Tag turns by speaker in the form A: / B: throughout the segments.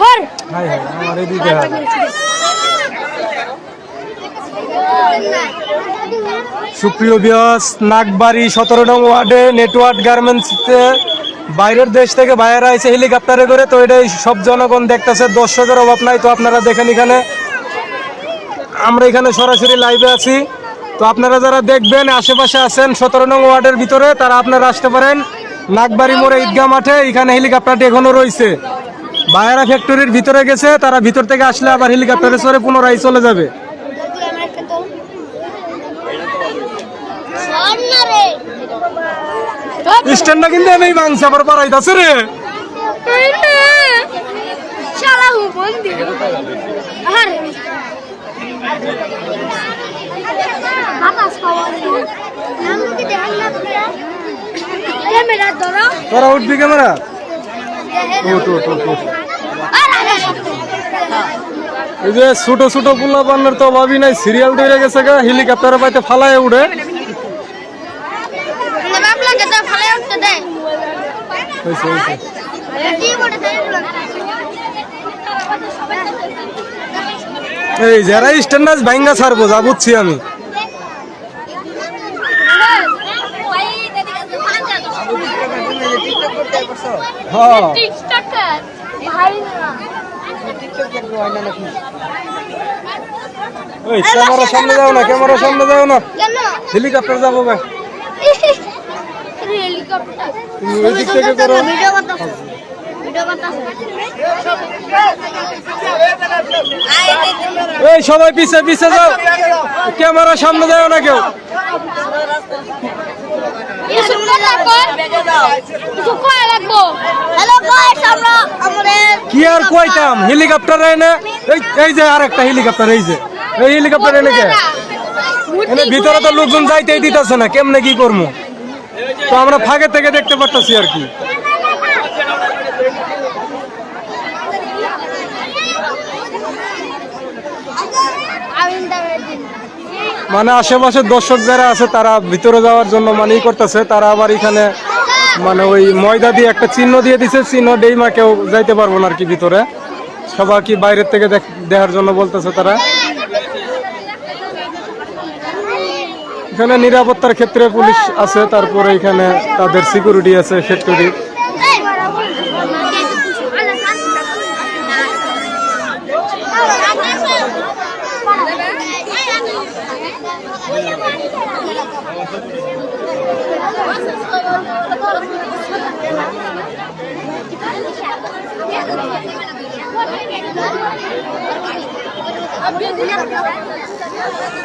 A: হর।
B: High high সুপ্রিয় বিয়স নাগবাড়ি সতেরো নং ওয়ার্ডে নেটওয়ার্ক গার্মেন্টসতে বাইরের দেশ থেকে বাইরে আইছে হেলিকপ্টারে করে তো এটাই সব জনগণ দেখতেছে, দর্শকের অভাব নাই তো আপনারা দেখেন এখানে। আমরা এখানে সরাসরি লাইভে আছি। তো আপনারা যারা দেখবেন, আশেপাশে আছেন সতেরো নং ওয়ার্ডের ভিতরে, তারা আপনারা আসতে পারেন। নাগবাড়ি মোড়ে ঈদগাহ মাঠে এখানে হেলিকপ্টারটি এখনও রয়েছে। বায়ারা ফ্যাক্টরির ভিতরে গেছে তারা ভিতর থেকে আসলে আবার হেলিকপ্টারে চড়ে পুনরায় চলে যাবে স্ট্যান্ডটা কিন্তু এনেই ভাঙছে আবার বাড়াইতেছে রে তোরা উঠবি ক্যামেরা উঠ উঠ এই যে ছোট ছোট পোলা বান্নার তো অভাবই নাই সিরিয়াল তৈরি গেছে গা হেলিকপ্টারে পাইতে ফালায় উড়ে।
A: দেয়।
B: এই যারা স্ট্যান্ডার্ড ভাঙ্গা ছাড়বো যা বুঝছি আমি। হ্যাঁ
A: টিকটকার ভাই না
B: ওই ক্যামেরার সামনে যাও না ক্যামেরার সামনে যাও না। হেলিকপ্টার যাব ভাই তুমি ওই দিক থেকে করো। এই সবাই পিছে পিছে যাও। ক্যামেরার সামনে যাও না কেউ। কি আর কইতাম? হেলিকপ্টার এনে, এই যে আরেকটা হেলিকপ্টার, এই যে। এই হেলিকপ্টার এনে কে? এনে ভিতরে তো লোকজন যাইতেই দিতেছে না, কেমনে কি করব তো আমরা ফাঁকে থেকে দেখতে পারতেছি আর কি। মানে আশেপাশের দর্শক যারা আছে, তারা ভিতরে যাওয়ার জন্য মানে ই করতেছে। তারা আবার এখানে মানে ওই ময়দা দিয়ে একটা চিহ্ন দিয়ে দিছে। চিহ্ন ডেইমা কেউ যাইতে পারব না আর কি ভিতরে। সবাই কি বাইরের থেকে দেখ- দেখার জন্য বলতেছে তারা? এখানে নিরাপত্তার ক্ষেত্রে পুলিশ আছে, তারপরে এখানে তাদের সিকিউরিটি আছে ফ্যাক্টরি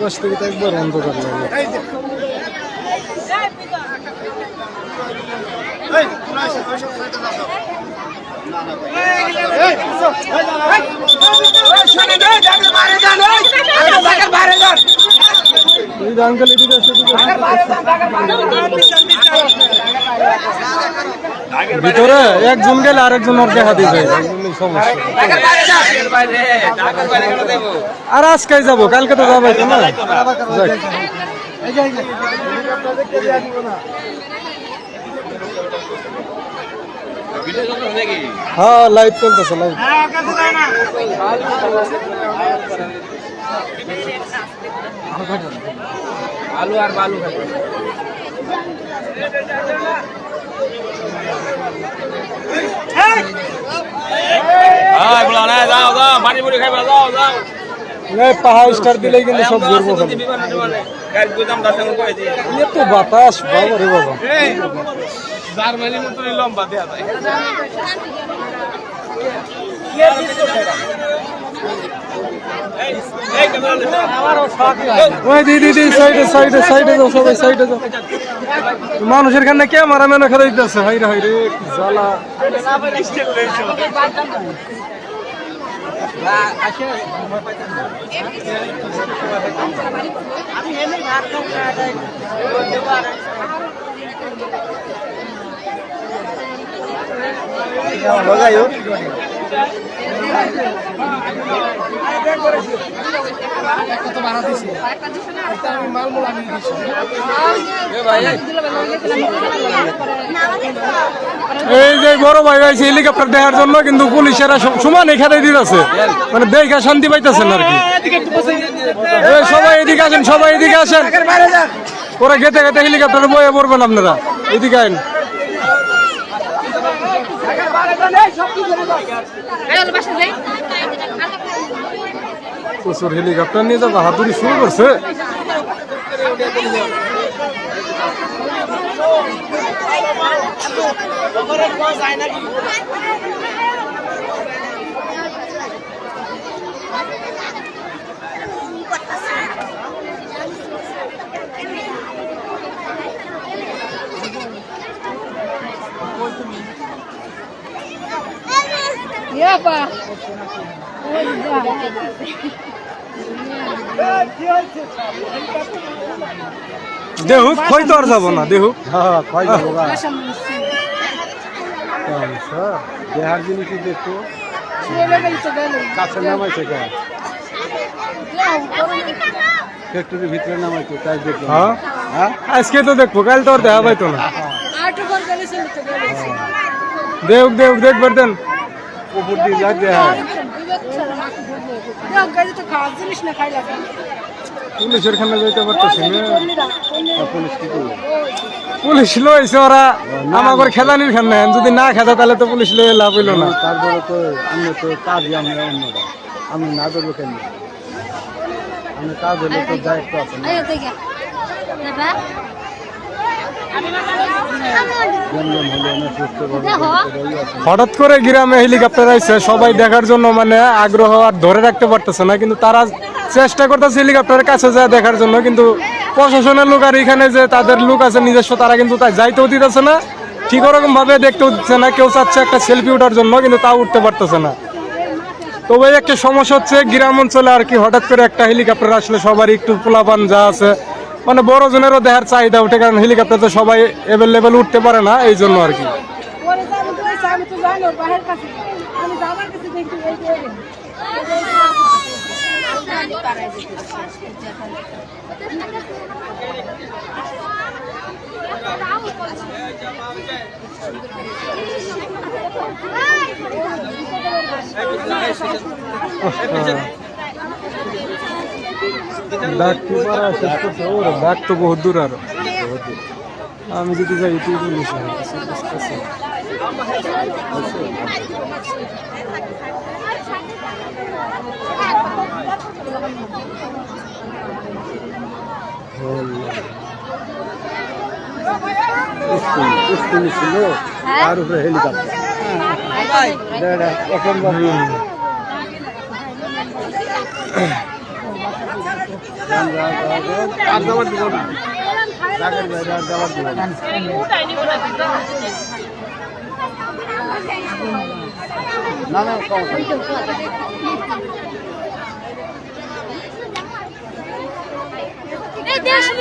B: পাশ থেকে তো একবার অন্ধকার লাগে এই যে আঙ্কেল এদিকে আসো, ভিতরে একজন গেলে আরেকজন আর দেখা দিবে। আর আজকে যাব কালকে তো যাব না যাক। হ্যাঁ লাইভ চলতেছে লাইভ
C: আলু আর বালু খাই হ্যাঁ বলা না যাও যাও বাড়ি মুড়ি খাইবা যাও যাও
B: এই পাহাড় স্টার দিলেই কিন্তু এত বাতাস বাবা রে বাবা।
C: জার্মানি মতো লম্বা দেয়া যায়।
B: মানুষের কানে কে মারা মেনে খেলে দিতেছে। হাই রে হাই রে কি জ্বালা এই যে বড় ভাই হয়েছে হেলিকপ্টার দেখার জন্য কিন্তু পুলিশেরা সমান এখানে দিতেছে মানে দেখা শান্তি পাইতেছেন আর কি। সবাই এদিকে আসেন, সবাই এদিকে আসেন। ওরা গেতে গেতে হেলিকপ্টারে বয়ে পড়বেন আপনারা। এদিকে আইন। প্রচুর হেলিকপ্টার নিয়ে যাব হাতুড়ি শুরু করছে
A: Yepa.
B: দেহুক খই তো আর যাব না দেহুক
D: হ্যাঁ খাই যাব। গা দেহার জিনিস দেখো কাছে নামাইছে গা ফ্যাক্টরির ভিতরে নামাইছে তাই দেখলাম।
B: হ্যাঁ।
D: হ্যাঁ?
B: আজকে তো দেখব কাল তো আর দেখা পাইতো না। দেহুক দেহুক দেখবার দেন।
D: উপর দিয়ে দেহার
B: পুলিশের খানে যাইতে পারতেছি না।
D: পুলিশ কি
B: পুলিশ লইছে ওরা। আমাদের খেলানির খান নেন যদি না খেতে তাহলে তো পুলিশ লয়ে লাভ হইল না।
D: তারপরে তো আমি তো কাজ আমরা অন্যরা আমি না দেবো কেন? আমি কাজ হলে তো দায়িত্ব আছে না জমজম হলে না সুস্থ
A: দেখো।
B: হঠাৎ করে গ্রামে হেলিকপ্টার আইছে, সবাই দেখার জন্য মানে আগ্রহ আর ধরে রাখতে পারতেছে না, কিন্তু তারা চেষ্টা করতেছে হেলিকপ্টারের কাছে যায় দেখার জন্য, কিন্তু প্রশাসনের লোক আর এখানে যে তাদের লোক আছে নিজস্ব, তারা কিন্তু তাই যাইতেও দিতেছে না, ঠিক ওরকম ভাবে দেখতেও দিচ্ছে না, কেউ চাচ্ছে একটা সেলফি ওঠার জন্য, কিন্তু তাও উঠতে পারতেছে না। তবে একটা সমস্যা হচ্ছে, গ্রাম অঞ্চলে আর কি হঠাৎ করে একটা হেলিকপ্টার আসলে সবারই একটু পোলাপান যা আছে মানে বড় জনেরও দেখার চাহিদা ওঠে কারণ হেলিকপ্টার তো সবাই অ্যাভেলেবেল উঠতে পারে না এই জন্য আর কি। ডাক শেষ করছে ওরে ডাক তো বহুত দূর আর। আমি যদি যাই তুই বলিস।
D: তার উপরে হেলিকপ্টার। এখন
B: হুম।
D: আর যাবার দিব না না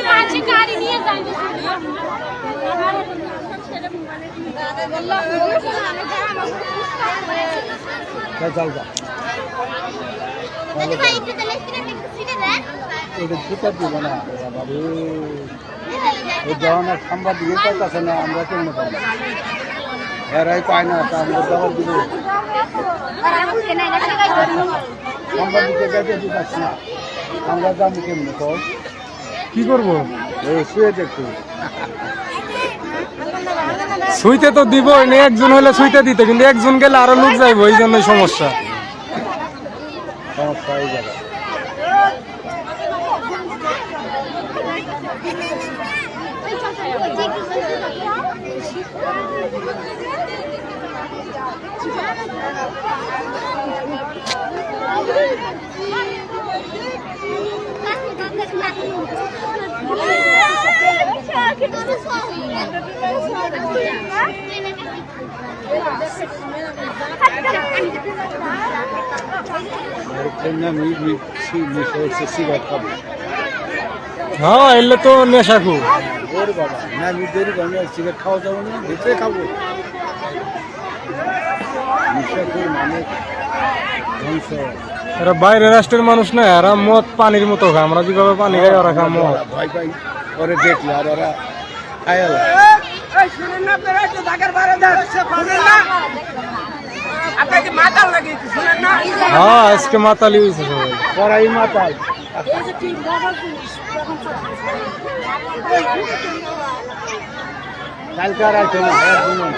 A: মাঝে গাড়ি নিয়ে
D: চল চল যা এটা জুতা দিব না বাবা রে এই ধরনের সাংবাদিক পাইতেছে না আমরা কেমন পাবো এরাই পায় না তা আমরা জবাব দিব। সাংবাদিকের কাছে দিতেছি না। আমরা যাব কেমন কর
B: কি করব?
D: এই শুয়ে দেখো।
B: সুইতে তো দিব না একজন হলে সুইতে দিতে কিন্তু একজন গেলে আরও লোক যাইবো এই জন্যই সমস্যা।
D: সমস্যা হয়ে যাবে আর কন্যা মিশে হচ্ছে সিগারেট খাব
B: হ্যাঁ এলে তো নেশা খুব।
D: না খাওয়া না
B: এরা বাইরের রাষ্ট্রের মানুষ না, এরা মদ পানির মতো খায়। আমরা যেভাবে পানি খাই, ওরা খায় মদ।
D: ওরে দেখলে আর ওরা
B: হ্যাঁ আজকে মাতালি হয়েছে সবাই।
D: পড়াই মাতাল। কালকে আর আসে না না।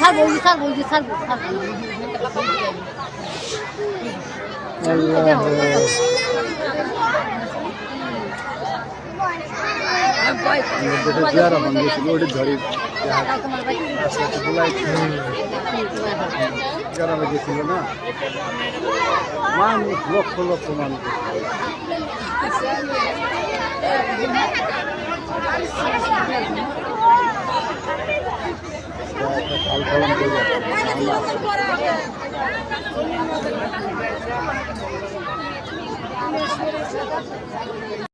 A: ছাড়বো ছাড়বো
D: যেটা চেয়ারা ভাঙ গেছিল ওটা ধরে চেয়ারা গেছিল না মানুষ লক্ষ লক্ষ মানুষ